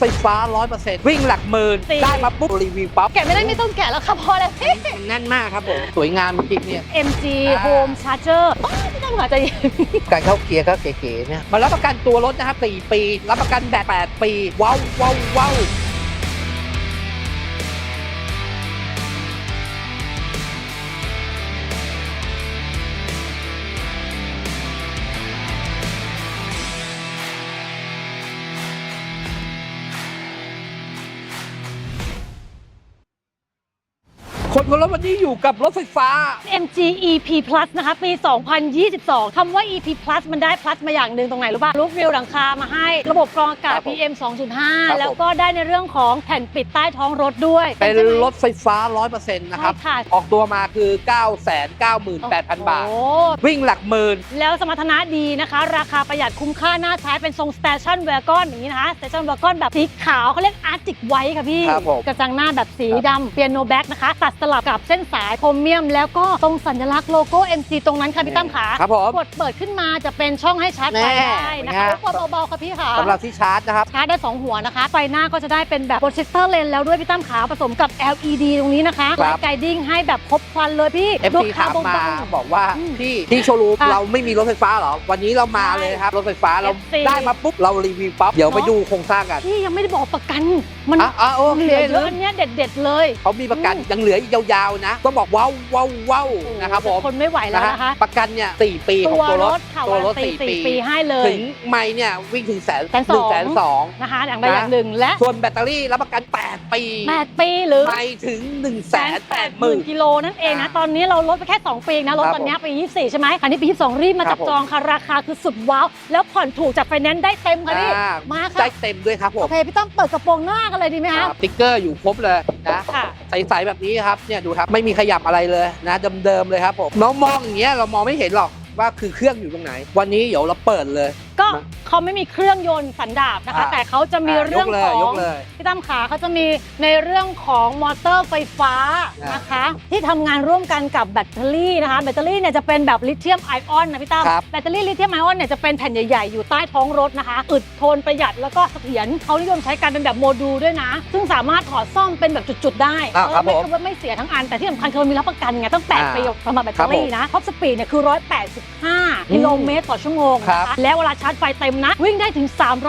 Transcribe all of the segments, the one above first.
ไฟฟ้า 100%วิ่งหลักหมื่นจริง ได้มาปุ๊บรีวิวปั๊บแกะไม่ได้ไม่ต้องแกะแล้วค่ะพอแล้วมันแน่นมากครับผม สวยงามจริงๆเนี่ย MG อ่า Home Charger โอ้ยไม่ต้องหาใจเย็น การเข้าเกียร์ก็เก๋ๆเนี่ยมารับประกันตัวรถนะครับ4ปี รับประกันแบบ8ปี ว้าวว้าวว้าว คนบนรถวันนี้อยู่กับรถไฟฟ้า MG EP Plus นะคะปี 2022 คำว่า EP Plus มันได้ plus มาอย่างหนึ่งตรงไหนรู้ป่ะลูกวิวหลังคามาให้ ระบบกรองอากาศ ครับผม PM ครับ2.5 แล้วก็ได้ในเรื่องของแผ่นปิดใต้ท้องรถด้วยเป็นใช่ไหมรถไฟฟ้า 100%นะครับ ใช่ค่ะออกตัวมาคือ 998,000 บาท โอ้วิ่งหลักหมื่น แล้วสมรรถนะดีนะคะ ราคาประหยัดคุ้มค่าน่าใช้เป็นทรง Station Wagon อย่างนี้นะคะ Station Wagon แบบสีขาวเขาเรียก Arctic White ค่ะพี่ ครับผมกระจังหน้าแบบสีดำเปียโนแบ็กนะคะ ตัดสลับกับเส้นสายโครเมียม แล้วก็ตรงสัญลักษณ์โลโก้ MC ตรงนั้นค่ะพี่ตั้มขาครับผมกดเปิดขึ้นมาจะเป็นช่องให้ชาร์จไฟแน่ได้นะคะเป็นไงกดเบาๆค่ะพี่ค่ะสำหรับที่ชาร์จนะครับชาร์จได้ 2 หัวนะคะ ไฟหน้าก็จะได้เป็นแบบโปรเจคเตอร์เลนแล้วด้วยพี่ตั้มขาผสมกับ LED ตรงนี้นะคะครัไลบท์ไกดิ้งให้แบบครบครันเลยพี่ FT ถามมาบอกว่าอืมที่ที่โชว์รูมค่ะเราไม่มีรถไฟฟ้าเหรอวันนี้เรามาเลยครับรถไฟฟ้าเรา FC ได้มาปุ๊บเรารีวิวปั๊บเดี๋ยวไปเนอะดูโครงสร้างกันพี่ยังไม่ได้บอกประกันมันอะอะโอเหเคลือเยลือะมอันเนี้ยเด็ด ๆ เลยเขามีประกันอืมยังเหลืออีกยาวๆนะ ต้องบอกว้าวว้าวว้าวนะครับผมคนไม่ไหวแล้วนะคะ ประกันเนี่ยสี่ปีของตัวตัวรรถถค่ะตัววารรัถนตีสี่สี่ปีปีให้เลยถึงไม่เนี่ยวิ่งถึงแสนแสนสองแสนสองนะคะอย่างใดนะอย่างหนึ่งและส่วนแบตเตอรี่รับประกัน 8 ปี 8 ปีหรือไม่ถึง1นึ่งแสนแปดหหมื่มื่นนกิโลนั่นเองนะอ่าตอนนี้เราลดไปแค่ 2 ปีเองนะรถครับตอนเนี้ยปี24 ใช่ไหมอันนี้ปี 22 รีบมาครัจับบผมจองค่ะ ราคาคือสุดว้าว แล้วผ่อนถูกจากไฟแนนซ์ได้เต็มค่ะพี่อ่ามาได้ค่ะเต็มด้วยครับผโอมเค พี่ต้องเปิดกระโปรงหน้ากันเลยดีไหมคคะรับสติ๊กเกอร์อยู่ครบเลยนะค่ะใสๆแบบนี้ครับเนี่ยดูครับไม่มีขยับอะไรเลยนะเดิมๆเลยครับผมน้องมองอย่างเงี้ยเรามองไม่เห็นหรอกว่าคือเครื่องอยู่ตรงไหน วันนี้เดี๋ยวเราเปิดเลย ก็มาเขาไม่มีเครื่องยนต์สันดาบนะคะ อ่าแต่เขาจะมีอะเรื่องยกเลขยอยงกเลยพี่ตั้มขาเขาจะมีในเรื่องของมอเตอร์ไฟฟ้าอ่านนะคะ ที่ทำงานร่วมกันกับแบตเตอรี่นะคะแบตเตอรี่เนี่ยจะเป็นแบบลิเธียมไอออนนะพี่ตั้มครับแบตเตอรี่ลิเธียมไอออนเนี่ยจะเป็นแผ่นใหญ่ๆ อยู่ใต้ท้องรถนะคะ อึดทนประหยัดแล้วก็เสถียรเขานิยมใช้กันเป็นแบบโมดูลด้วยนะ ซึ่งสามารถถอดซ่อมเป็นแบบจุดๆได้อ่าครับไม่ผมไม่ไม่เสียทั้งอันแต่ที่สำคัญคือมันมีรับประกันไงตั้งอ่า8ปีสำหรับแบตเตอรี่นะท็อปสปีดเนี่ยคือ 185 กิโลเมตรต่อชั่วโมงครันะบคะแล้วเวลาชาร์จไฟเต็มนะ วิ่งได้ถึง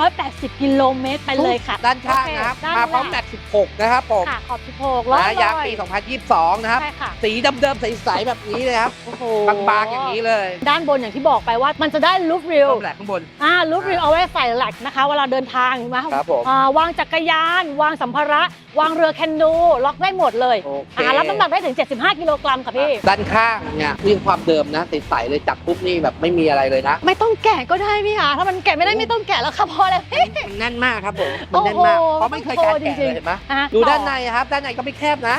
380 กิโลเมตรไปเลยค่ะ ด้านข้างนะครับโอเคด้านมาพร้อมหแม็ลังก16 นะครับผมค่ะขอบ16ร้อยนะยางปี 2022 นะครับ ใช่ค่ะ สีเดิมๆใสๆแบบนี้เลยครับโอ้โหบางๆอย่างนี้เลยด้านบนอย่างที่บอกไปว่ามันจะได้ลูฟริลเริ่มแหลกข้างบน อ่าลูฟริลเอาไว้ใส่แหลกนะคะเวลาเดินทางเห็นไหมครับผม อ่าวางจักรยาน วางสัมภาระ วางเรือแคนูล็อกได้หมดเลยโอเคอ่ารับน้ำหนักได้ถึง 75 กิโลกรัมค่ะพี่ ด้านข้างเนี่ยนี่ความเดิมนะใสๆเลยจับปุ๊บนี่แบบไม่มีอะไรเลยนะ ไม่ต้องแกะก็ได้พี่ค่ะ ถ้ามันแกะไม่ได้ไม่ต้องแกะแล้วค่ะพอแล้วพี่มันแน่นมากครับผม มันแน่นมาก โอ้โหเพราะไม่เคยการแกะจริเลงยๆเห็นไหมอะ ดูต่อด้านในครับ ด้านในก็ไม่แคบนะ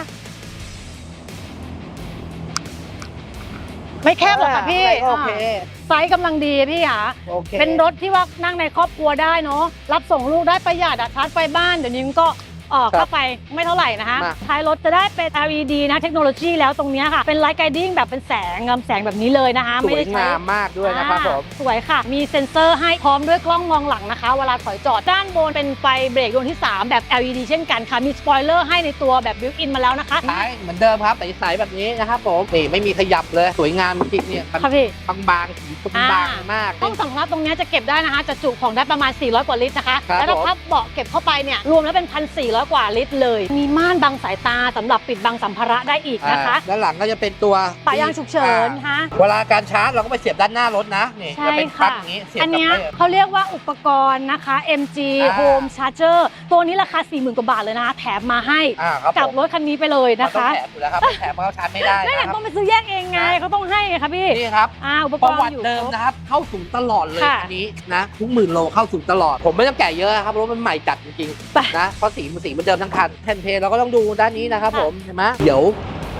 ไม่แคบหรอกค่ะพี่โอเคอ่าไซส์กำลังดีพี่ค่ะ โอเค เป็นรถที่ว่านั่งในครอบครัวได้เนาะรับส่งลูกได้ประหยัดอะชาร์จไฟบ้านเดี๋ยวนี้มันก็ เออครับค่าไฟไม่เท่าไหร่นะคะมา ท้ายรถจะได้เป็น LED นะเทคโนโลยีแล้วตรงเนี้ยค่ะ เป็นไลท์ไกดิ้งแบบเป็นแสงงำแสงแบบนี้เลยนะคะสไม่วยได้ใช้ งามมากด้วยนะครับผม อ่าสวยค่ะ มีเซ็นเซอร์ให้พร้อมด้วยกล้องมองหลังนะคะ เวลาถอยจอดด้านบนเป็นไฟเบรกดวงที่ 3 แบบ LED เช่นกันค่ะ มีสปอยเลอร์ให้ในตัวแบบบิวอินมาแล้วนะคะท้ายเหมือนเดิมครับใสๆแบบนี้นะครับผมนี่ไม่มีขยับเลยสวยงามจริงๆเนี่ยมันค่ะพี่ บางๆสีบางๆมาก ห้องสัมภาระตรงเนี้ยจะเก็บได้นะคะ จะจุของได้ประมาณ 400 กว่าลิตรนะคะ ครับแล้วถ้าผม พับเบาะเก็บเข้าไปเนี่ย รวมแล้วเป็น 1,400กว่าลิตรเลย มีม่านบังสายตาสำหรับปิดบังสัมภาระได้อีกนะคะอ่าด้านหลังก็จะเป็นตัวปะยางฉุกเฉินอ่านะคะเวลาการชาร์จเราก็ไปเสียบด้านหน้ารถนะนี่ใช่จะเป็นปลั๊ค่ะกอย่างนี้เสียบอันกับเนี้ยไปเขาเรียกว่าอุปกรณ์นะคะ MG อ่า Home Charger ตัวนี้ราคา 40,000กว่าบาทเลยนะคะแถมมาให้อ่าครับกับผมรถคันนี้ไปเลยมันนะต้องคะแถมอยู่แล้วครับไม่แถมเขาชาร์จไม่ได้ไม่นะแต่ครับต้องไปซื้อแยกเองไงเขาต้องให้ไงคะพี่นี่ครับอ่าอุปกประรณ์วัติอยู่เดิมครบนะครับเข้าสูงตลอดเลยค่ะอันนี้นะทุกหมื่นโลเข้าสูงตลอด ผมไม่ต้องแกะเยอะครับรถมันใหม่จัดจริงไปๆนะเพราะสีมันสีมันเดิมทั้งคันแผ่นเพลเราก็ต้องดูด้านนี้นะครับผมเห็นไหมเดี๋ยว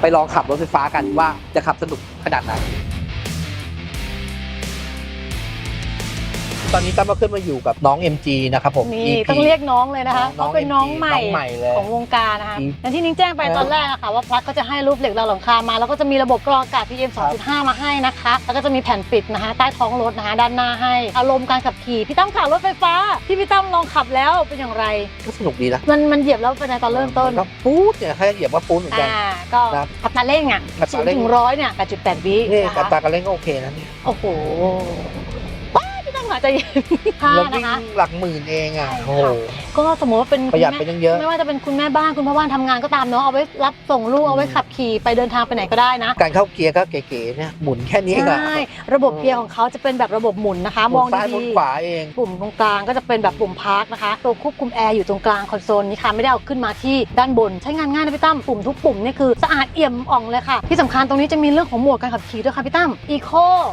ไปลองขับรถไฟฟ้ากันว่าจะขับสนุกขนาดไหน ตอนนี้ตั้มก็ขึ้นมาอยู่กับน้อง MG นะครับผมนี่ EP ต้องเรียกน้องเลยนะคะเพน้องราะเป็นน้อง MG ใหม่น้องใหม่เลย ของวงการนะคะอืมอย่างที่นิ้งแจ้งไปตอนแรกอะค่ะว่าพลัดก็จะให้รูปเหล็กราวหลังคามา แล้วก็จะมีระบบกรองอากาศ PM 2.5 มาให้นะคะ แล้วก็จะมีแผ่นปิดนะคะ ใต้ท้องรถนะคะด้านหน้าให้ อารมณ์การขับขี่ พี่ตั้มขับรถไฟฟ้า ที่พี่ตั้มลองขับแล้วเป็นอย่างไร ก็สนุกดีนะมันมันเหยียบแล้วเป็นไงตอนเริ่มต้น ก็ปู๊ดเนี่ยแค่เหยียบว่าปู๊ดเหมือนกัน อ่า ก็ครับอัตราเร่งอะอัตศูรานเร่ย์งถึงร้อยเนี่ย8.8วินี่นะอัคะตราการเล่นก็โอเคนะเนี่ยโอ้โห ว้ายพี่ตั้มหาใจเย็นห้าเรานะวิ่งคะหลักหมื่นเองอะใช่ค่ะโอ้โห ก็สมมติว่าเป็นประหยัดคุณไปแม่ตั้งเยอะ ไม่ว่าจะเป็นคุณแม่บ้านคุณพ่อบ้านทำงานก็ตามเนาะเอาไว้รับส่งลูกเอาไว้ขับขี่ไปเดินทางไปไหนก็ได้นะ การเข้าเกียร์ก็เก๋ๆเนี่ยหมุนแค่นี้เองอะใช่ ระบบเกียร์ของเขาจะเป็นแบบระบบหมุนนะคะ หมมุอนงซ้ายหมุนดีขวาเอง ๆปุ่มตรงกลางก็จะเป็นแบบปุ่มพาร์คนะคะ ตัวควบคุมแอร์อยู่ตรงกลางคอนโซลนี้ค่ะ ไม่ได้เอาขึ้นมาที่ด้านบน ใช้งานง่ายนะพี่ตั้ม ปุ่มทุกปุ่มเนี่ยคือสะอาดเอี่ยมอ่องเลยค่ะ ที่สำคัญตรงนี้จะมีเรื่องของโหมดการขับขี่ด้วยค่ะพี่ตั้มอีโค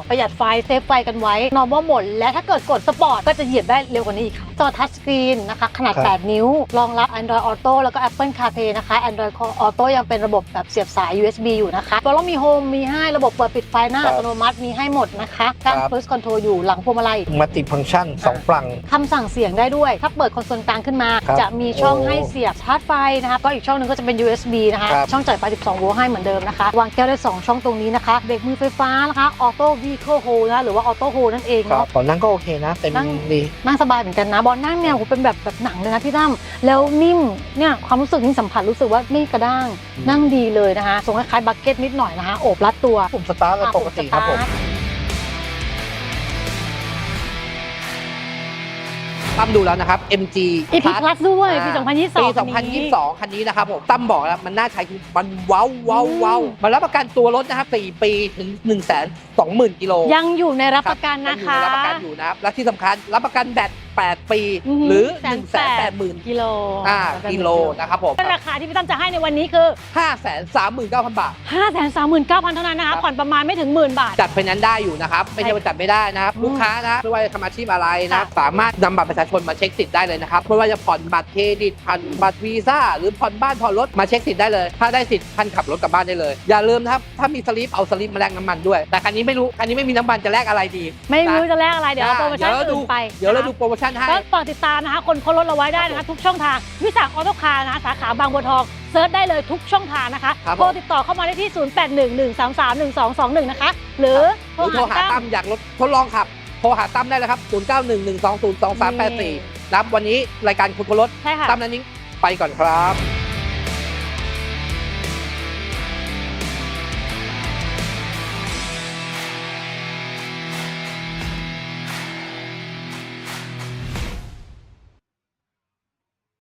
ประหยัดไฟเซฟไฟกันไว้ normal โหมด และถ้าเกิดกดสปอร์ตก็จะเหยียบได้เร็วกว่านี้อีกค่ะจอทัชสกรีนนะคะ ขนาด ครับ 8 นิ้ว รองรับ Android Auto แล้วก็ Apple CarPlay นะคะ Android Auto ยังเป็นระบบแบบเสียบสาย USB อยู่นะคะตัวเรามีโฮมมีให้ระบบเปิดปิดไฟหน้าครัอับตโนมัติมีให้หมดนะคะการ ครับ Cruise Control อยู่หลังพวงมาลัย มัลติฟังก์ชันสองฝั่ง คำสั่งเสียงได้ด้วย ถ้าเปิดคอนโซลกลางขึ้นมา ครับจะมีช่องโอ้ให้เสียบชาร์จไฟนะคะ ก็อีกช่องหนึงก็จะเป็น USB นะคะ ครับ ช่องจ่ายไฟ 12 โวลต์ให้เหมือนเดิมนะคะ วางแก้วได้ 2 ช่องตรงนี้นะคะ เบรกมือไฟฟ้านะคะออโต้วีโคโฮนะหรือว่าออโต้โฮนั่นเองครับเนาะ ตอนนั่งก็โอเคนะเต็มนั่ง ดีนั่งสบายเหมือนกันนะบอลนั่งเนี่ยโหเป็นแบบแบบหนังเลยนะพี่ตั้มแล้วนิ่มเนี่ยความรู้สึกนี่สัมผัสรู้สึกว่าไม่กระด้างอืมนั่งดีเลยนะคะทรงคล้ายๆบักเก็ตนิดหน่อยนะคะโอบรัดตัวปุ่มสตาร์ทก็ปกติครับผมตั้ มดูแล้วนะครับ MG อีพี Plus พลัสด้วยปีอ่า2022ปีคันนี้ 2022 คันนี้นะครับผมตั้มบอกแล้วมันน่าใช้คือมันเว้าเว้าเว้าอืมมันรับประกันตัวรถนะครับ 4 ปีถึง 1 2 0 0 0 0 กิโลยังอยู่ในรับประกันนะคะ ยังอยู่รับประกันอยู่นะครับและที่สำคัญรับประกันแบต 8 ปีอือหือหรือแสน1แปด8 0 0 0 0กิโลอ่ากิโลนะครับผมราคาที่พี่ตั้มจะให้ในวันนี้คือ 5 3 9 0 0 0 บาท 539,000 เท่านั้นนะคะผ่อนประมาณไม่ถึงหมื่นบาท จัดไฟแนนซ์ได้อยู่นะครับ ไม่ใช่ว่าจัดไม่ได้นะครับอืมลูกค้านะไม่ว่าจะทำอาชีพอะไรนะค่ะสามารถนำบัตรประชาชนมาเช็คสิทธิ์ได้เลยนะครับไม่ว่าจะผ่อนบัตรเครดิตผ่อนบัตรวีซ่าหรือผ่อนบ้านผ่อนรถมาเช็คสิทธิ์ได้เลย ถ้าได้สิทธิ์ท่านขับรถกลับบ้านได้เลย อย่าลืมนะครับถ้ามีสลิปเอาสลิปมาแลกน้ำมันด้วย แต่คันนี้ไม่รู้คันนี้ไม่มีน้ำมันจะแลกอะไรดี ไม่รู้จะแลกอะไรเดี๋ยวเราโปรโมชั่นเดี๋ยวเราดูอื่นไปเดี๋ยวเราดูนะคะโปรโมชั่นให้ ก็ฝากติดตามนะคะคนคนรถเราไว้ได้นะคะทุกช่องทางวิสาหออโต้คาร์นะคะสาขาบางบัวทองเซิร์ชได้เลยทุกช่องทางนะคะครับผม โทรติดต่อเข้ามาได้ที่ 0811331221 นะคะ หรือหรือโทรหาตั้มอยากรถทดลองขับ โทรหาตั้มได้เลยครับ 0911202384นะครับวันนี้รายการคุณคนรถใช่ค่ะ ตั้มนันนิ้งไปก่อนครับ